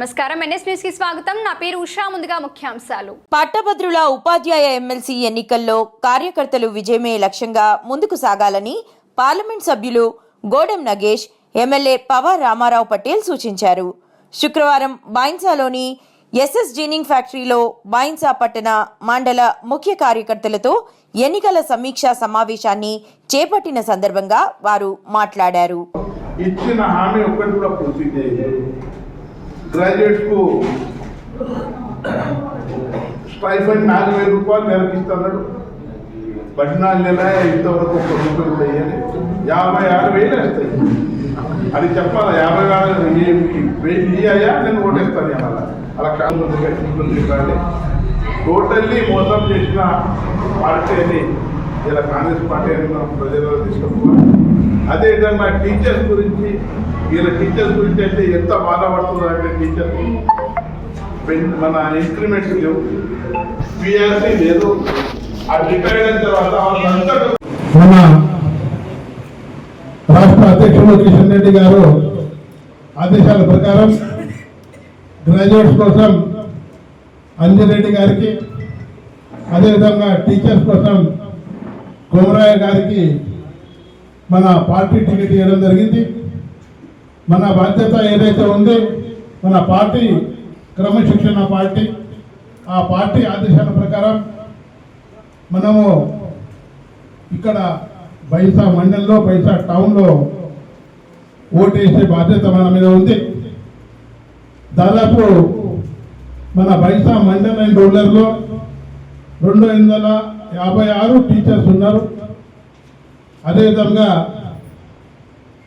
నమస్కారం. ఎన్ఎస్ న్యూస్కి స్వాగతం. నా పేరు ఉషా. ముందుగా ముఖ్యాంశాలు. పట్టభద్రుల ఉపాధ్యాయ ఎమ్మెల్సీ ఎన్నికల్లో కార్యకర్తలు విజయమే లక్ష్యంగా ముందుకు సాగాలని పార్లమెంట్ సభ్యులు గోడెం నగేష్ ఎమ్మెల్యే పవార్ రామారావు పటేల్ సూచించారు. శుక్రవారం బాయిన్సాలోని ఎస్ఎస్ జీనింగ్ ఫ్యాక్టరీలో బాయిన్సా పట్టణ మండల ముఖ్య కార్యకర్తలతో ఎన్నికల సమీక్షా సమావేశాన్ని చేపట్టిన సందర్భంగా వారు మాట్లాడారు. ఇచ్చిన హామీ ఒక్కటి కూడా పూర్తి చేయలేదు. గ్రాడ్యుయేట్స్ స్టైఫండ్ నాలుగు వేల రూపాయలు నెలకి ఇస్తున్నాడు. పద్నాలుగు నెల ఇంతవరకు ఒక్క రూపాయలు కూడా యాభై ఆరు వేలు వేస్తాయి. అది చెప్పాలి? యాభై ఆరు వేలు ఇయ్యాయా? నేను ఓటేస్తాను అలా అలా కాదు చెప్పాలి. టోటల్లీ మోసం చేసిన పార్టీ అని ఇలా కాంగ్రెస్ పార్టీ అని మనం ప్రజల్లో తీసుకుపోవాలి అదేవిధంగా టీచర్స్ గురించి వీళ్ళ టీచర్స్ గురించి అయితే ఎంత బాధపడుతున్నారు అంటే టీచర్స్ మన ఇంక్రిమెంట్స్ లేవు. పిఆర్సీ లేదు. ఆ రిటైర్ అయిన తర్వాత వాళ్ళంతా మన రాష్ట్ర అధ్యక్షుడు కిషన్ రెడ్డి గారు ఆదేశాల ప్రకారం గ్రాడ్యుయేట్స్ కోసం అంజరెడ్డి గారికి అదేవిధంగా టీచర్స్ కోసం కోమరాయ గారికి మన పార్టీ టికెట్ ఇవ్వడం జరిగింది. మన బాధ్యత ఏదైతే ఉందో మన పార్టీ క్రమశిక్షణ పార్టీ ఆ పార్టీ ఆదేశాల ప్రకారం మనము ఇక్కడ బైసా మండలంలో బైసా టౌన్లో ఓటేసే బాధ్యత మన మీద ఉంది. దాదాపు మన బైసా మండలం అండ్ రూరల్లో రెండు వందల యాభై ఆరు టీచర్స్ ఉన్నారు. అదేవిధంగా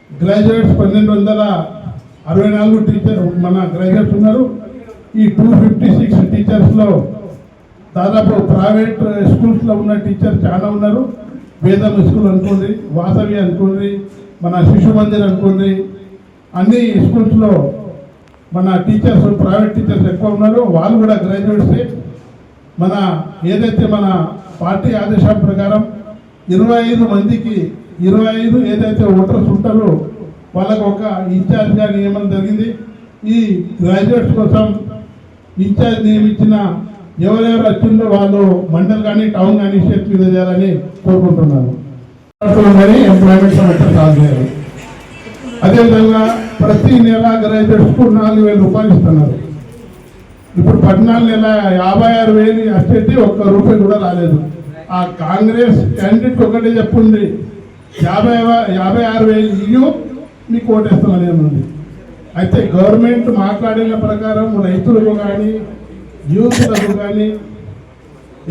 గ్రాడ్యుయేట్స్ పన్నెండు వందల అరవై నాలుగు టీచర్ మన గ్రాడ్యుయేట్స్ ఉన్నారు. ఈ టూ ఫిఫ్టీ సిక్స్ టీచర్స్లో దాదాపు ప్రైవేట్ స్కూల్స్లో ఉన్న టీచర్ చాలా ఉన్నారు. వేదం స్కూల్ అనుకోండి వాసవి అనుకోండి మన శిశు మందిర్ అనుకోండి అన్ని స్కూల్స్లో మన టీచర్స్ ప్రైవేట్ టీచర్స్ ఎక్కువ ఉన్నారు. వాళ్ళు కూడా గ్రాడ్యుయేట్సే మన ఏదైతే మన పార్టీ ఆదేశాల ప్రకారం ఇరవై ఐదు మందికి ఇరవై ఐదు ఏదైతే ఓటర్స్ ఉంటారో వాళ్ళకు ఒక ఇన్ఛార్జ్గా నియమనం జరిగింది. ఈ గ్రాడ్యుయేట్స్ కోసం ఇన్ఛార్జ్ నియమించిన ఎవరెవరు వచ్చిందో వాళ్ళు మండల్ కానీ టౌన్ కానీ స్టేట్ మీద చేయాలని కోరుకుంటున్నాను కానీ ఎంప్లాయ్మెంట్ సమస్య అదేవిధంగా ప్రతి నెల గ్రాడ్యుయేట్స్కు నాలుగు వేల రూపాయలు ఇస్తున్నారు. ఇప్పుడు పద్నాలుగు నెల యాభై ఆరు వేలు అస్టేట్ ఒక్క రూపాయి కూడా రాలేదు. ఆ కాంగ్రెస్ క్యాండిడేట్ ఒకటే చెప్పుంది యాభై యాభై ఆరు వేలు ఇయ్యు మీకు ఓటేస్తామని ఉంది అయితే గవర్నమెంట్ మాట్లాడిన ప్రకారం రైతులకు కానీ యూత్లకు కానీ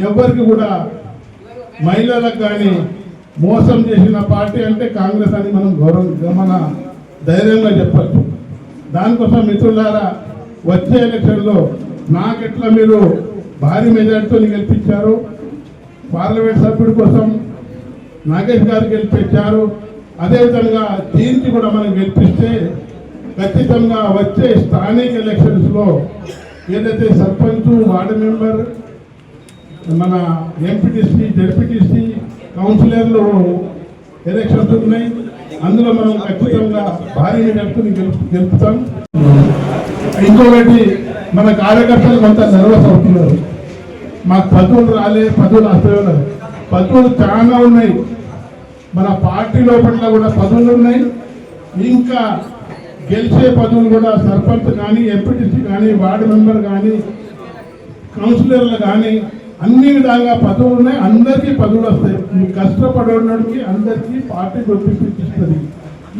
ఎవరికి కూడా మహిళలకు కానీ మోసం చేసిన పార్టీ అంటే కాంగ్రెస్ అని మనం గౌరవం మన ధైర్యంగా చెప్పచ్చు. దానికోసం మిత్రులారా వచ్చే ఎలక్షన్లో నాకెట్లా మీరు భారీ మెజార్టీతో గెలిపించారు? పార్లమెంట్ సభ్యుడి కోసం నాగేష్ గారు గెలిపించారు అదేవిధంగా దీనికి కూడా మనం గెలిపిస్తే ఖచ్చితంగా వచ్చే స్థానిక ఎలక్షన్స్లో ఏదైతే సర్పంచ్ వార్డు మెంబర్ మన ఎంపీటీసీ జడ్పీటీసీ కౌన్సిలర్లు ఎలక్షన్స్ ఉన్నాయి అందులో మనం ఖచ్చితంగా భారీ మెజార్టీని గెలుపు గెలుపుతాం. ఇంకొకటి మన కార్యకర్తలు కొంత నర్వస్ అవుతున్నారు. మాకు పదవులు రాలే పదవులు అసలు పదవులు చాలా ఉన్నాయి. మన పార్టీ లోపల కూడా పదవులు ఉన్నాయి. ఇంకా గెలిచే పదవులు కూడా సర్పంచ్ కానీ ఎంపీటీసీ కానీ వార్డు మెంబర్ కానీ కౌన్సిలర్లు కానీ అన్ని విధాలుగా పదవులు ఉన్నాయి. అందరికీ పదవులు వస్తాయి. ఈ కష్టపడేవాడికి అందరికీ పార్టీ గుర్తింపిస్తుంది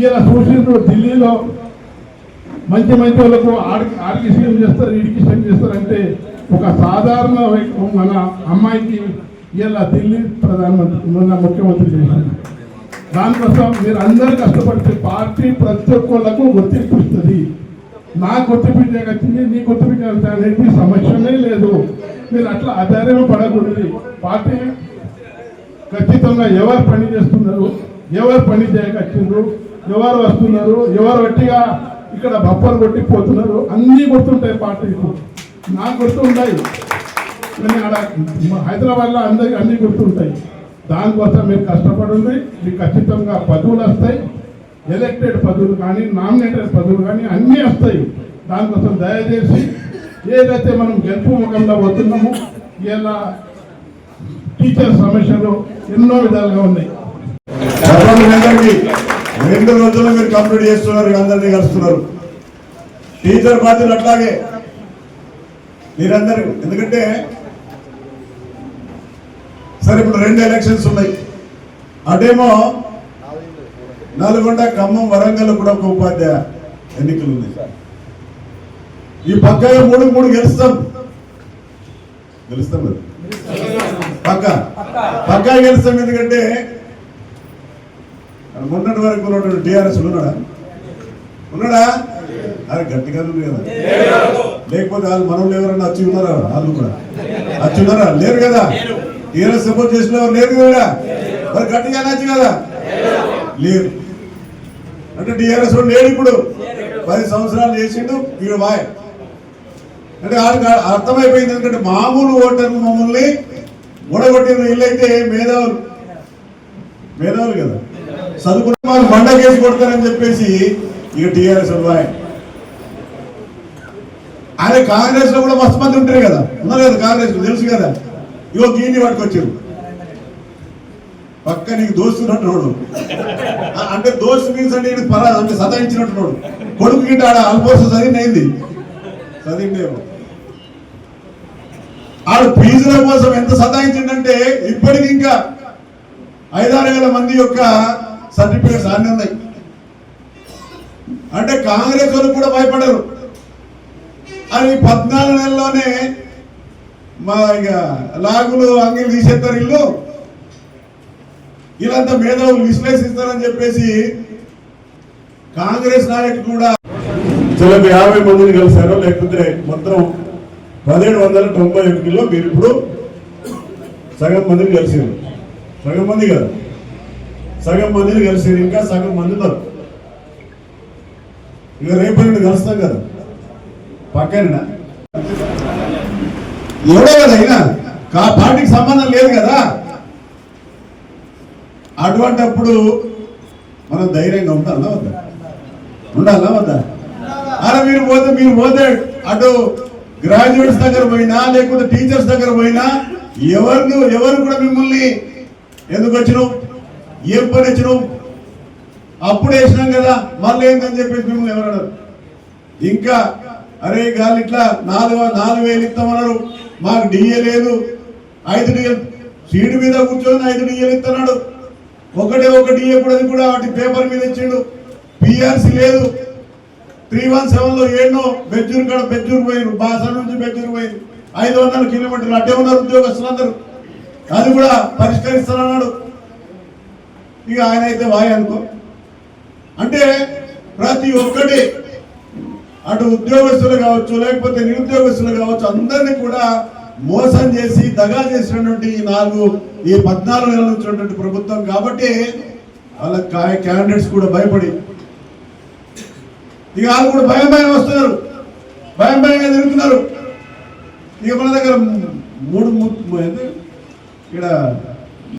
ఇలా చూసిండ్రు ఢిల్లీలో మంచి మంచి వాళ్ళకు ఆడికి ఆడికి సీఎం చేస్తారు ఇడికి సీఎం చేస్తారు అంటే ఒక సాధారణ మన అమ్మాయికి ఇలా ఢిల్లీ ప్రధానమంత్రి మన ముఖ్యమంత్రి చేశారు. దానికోసం మీరు అందరు కష్టపడితే పార్టీ ప్రతి ఒక్కళ్ళకు గుర్తింపు ఇస్తుంది. నా గుర్తింపు వచ్చింది నీ గుర్తింపు అనేది సమస్యనే లేదు. మీరు అట్లా అధైర్యం పడకూడదు. పార్టీ ఖచ్చితంగా ఎవరు పని చేస్తున్నారు ఎవరు పని చేయకొచ్చిండ్రు ఎవరు వస్తున్నారు ఎవరు వట్టిగా ఇక్కడ బప్పలు కొట్టి పోతున్నారు అన్నీ గుర్తుంటాయి పార్టీకు. నాకు గుర్తుంటాయి. కానీ ఆడ హైదరాబాద్లో అందరికీ అన్నీ గుర్తుంటాయి. దానికోసం మీరు కష్టపడండి మీకు ఖచ్చితంగా పదవులు వస్తాయి. ఎలక్టెడ్ పదవులు కానీ నామినేటెడ్ పదవులు కానీ అన్నీ వస్తాయి. దానికోసం దయచేసి ఏదైతే మనం గెలుపు ముఖంలో పోతున్నామో ఇలా టీచర్ సమస్యలు ఎన్నో విధాలుగా ఉన్నాయి. రెండు రోజుల్లో మీరు కంప్లీట్ చేస్తున్నారు అందరినీ కలుస్తున్నారు. టీచర్ బాధ్యతలు అట్లాగే మీరందరూ. ఎందుకంటే సరే ఇప్పుడు రెండు ఎలక్షన్స్ ఉన్నాయి. అటేమో నల్గొండ ఖమ్మం వరంగల్ కూడా ఒక ఉపాధ్యాయ ఎన్నికలు ఉన్నాయి ఈ పక్క మూడు మూడు గెలుస్తాం. గెలుస్తాం కదా? పక్క? గెలుస్తాం ఎందుకంటే మొన్నటి వరకు ఉన్నటువంటి టీఆర్ఎస్ ఉన్నాడా? ఉన్నాడా? అరే గట్టిగా కదా. లేకపోతే వాళ్ళు మనోళ్ళు ఎవరన్నా వచ్చి ఉన్నారా? వాళ్ళు కూడా. వచ్చి ఉన్నారా? లేరు కదా. టీఆర్ఎస్ సపోర్ట్ చేసిన వారు లేరు కదా. మరి గట్టిగా అనొచ్చు కదా. లేరు. అంటే టీఆర్ఎస్ లేడు ఇప్పుడు. పది సంవత్సరాలు చేసిండు. వీడు వాయ్. అంటే వాళ్ళకి అర్థమైపోయింది ఎందుకంటే మామూలు ఓటర్లు మమ్మల్ని ఓడగొట్టిన వీళ్ళైతే మేధావులు. మేధావులు కదా. చదువుకున్న వాళ్ళు బండ కేసు కొడతారని చెప్పేసి ఇక టీఆర్ఎస్ వాయ్. ఆయన కాంగ్రెస్లో కూడా మస్తు మంది ఉంటారు కదా. ఉన్నారు కదా కాంగ్రెస్లో తెలుసు కదా. ఇగో గీని పట్టుకొచ్చారు. పక్క నీకు దోస్తున్నట్టున్నాడు ఆ, అంటే దోస్తు మీన్స్ అంటే ఈయన పరా అంటే సతాయించినట్టున్నాడు కొడుకు గిట్ట ఆడ ఆల్మోస్ట్ చదివింది చదివిండేమో. ఆడు ఫీజుల కోసం ఎంత సతాయించిందంటే ఇప్పటికి ఇంకా ఐదారు వేల మంది యొక్క సర్టిఫికేట్స్ అన్ని ఉన్నాయి. అంటే కాంగ్రెస్ వాళ్ళు కూడా భయపడరు. అని పద్నాలుగు నెలల్లోనే మా ఇక లాగులు అంగిలు తీసేస్తారు ఇల్లు. వీళ్ళంతా మేధావులు విశ్లేషిస్తారని చెప్పేసి కాంగ్రెస్ నాయకులు కూడా చిలక యాభై మందిని కలిశారు లేకపోతే మొత్తం పదిహేడు వందల తొంభై ఒకటిలో మీరు ఇప్పుడు సగం మందిని కలిసారు సగం మంది కదా. సగం మందిని కలిసారు ఇంకా సగం మంది ఇక రేపు రెండు కలుస్తాం కదా. పక్కన. ఎవడో కదా అయినా కా పార్టీకి సంబంధం లేదు కదా. అటువంటప్పుడు మనం ధైర్యంగా ఉండాలా వద్దా? ఉండాలా వద్దా? అరే మీరు పోతే మీరు పోతే అటు గ్రాడ్యుయేట్స్ దగ్గర పోయినా లేకపోతే టీచర్స్ దగ్గర పోయినా ఎవరిని ఎవరు కూడా మిమ్మల్ని ఎందుకు వచ్చినావు? ఏం పని వచ్చినావు? అప్పుడు వేసినాం కదా మళ్ళీ ఏందని చెప్పేసి మిమ్మల్ని ఎవరు ఇంకా అరే గాలి ఇట్లా నాలుగు నాలుగు వేలు ఇస్తామన్నారు మాకు డిఏ లేదు. ఐదు డిఎల్ సీటు మీద కూర్చొని ఐదు డిఏలు ఇస్తున్నాడు. ఒకటే ఒక డిఏ కూడా అది కూడా వాటి పేపర్ మీద ఇచ్చిండు. పిఆర్సీ లేదు. త్రీ వన్ సెవెన్లో ఏడో బెజ్జూరు కాడ బెజ్జూరు పోయిరు బాస నుంచి బెజ్జూరు పోయిరు ఐదు వందల కిలోమీటర్లు అడ్డే ఉన్నారు ఉద్యోగస్తులందరూ. అది కూడా పరిష్కరిస్తానన్నాడు. ఇక ఆయన అయితే వాయి అనుకో. అంటే ప్రతి ఒక్కటి అటు ఉద్యోగస్తులు కావచ్చు లేకపోతే నిరుద్యోగస్తులు కావచ్చు అందరినీ కూడా మోసం చేసి దగా చేసినటువంటి ఈ నాలుగు ఈ పద్నాలుగు నెలలు వచ్చినటువంటి ప్రభుత్వం కాబట్టి వాళ్ళ క్యాండిడేట్స్ కూడా భయపడి. ఇక వాళ్ళు కూడా భయం భయం వస్తున్నారు. భయం భయంగా తిరుగుతున్నారు. ఇక మన దగ్గర మూడు ము- ఇక్కడ